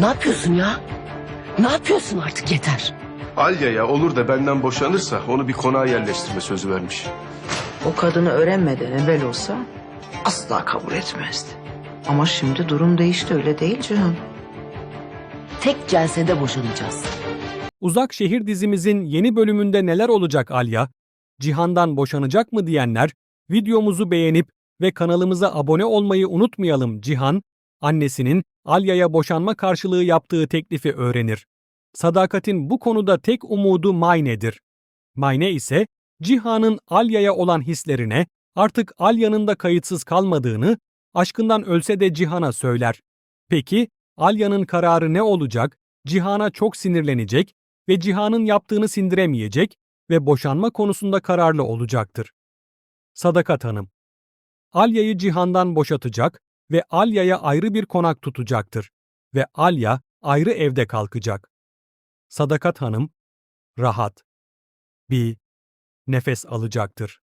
Ne yapıyorsun ya? Ne yapıyorsun artık yeter. Alya'ya olur da benden boşanırsa onu bir konağa yerleştirme sözü vermiş. O kadını öğrenmeden evvel olsa asla kabul etmezdi. Ama şimdi durum değişti öyle değil Cihan. Tek celsede boşanacağız. Uzak Şehir dizimizin yeni bölümünde neler olacak Alya? Cihan'dan boşanacak mı diyenler videomuzu beğenip ve kanalımıza abone olmayı unutmayalım Cihan, annesinin Alya'ya boşanma karşılığı yaptığı teklifi öğrenir. Sadakat'in bu konuda tek umudu Mayne'dir. Mayne ise Cihan'ın Alya'ya olan hislerine artık Alya'nın da kayıtsız kalmadığını, aşkından ölse de Cihan'a söyler. Peki Alya'nın kararı ne olacak? Cihan'a çok sinirlenecek ve Cihan'ın yaptığını sindiremeyecek ve boşanma konusunda kararlı olacaktır. Sadakat Hanım Alya'yı Cihan'dan boşatacak ve Alya'ya ayrı bir konak tutacaktır ve Alya ayrı evde kalkacak. Sadakat Hanım rahat bir nefes alacaktır.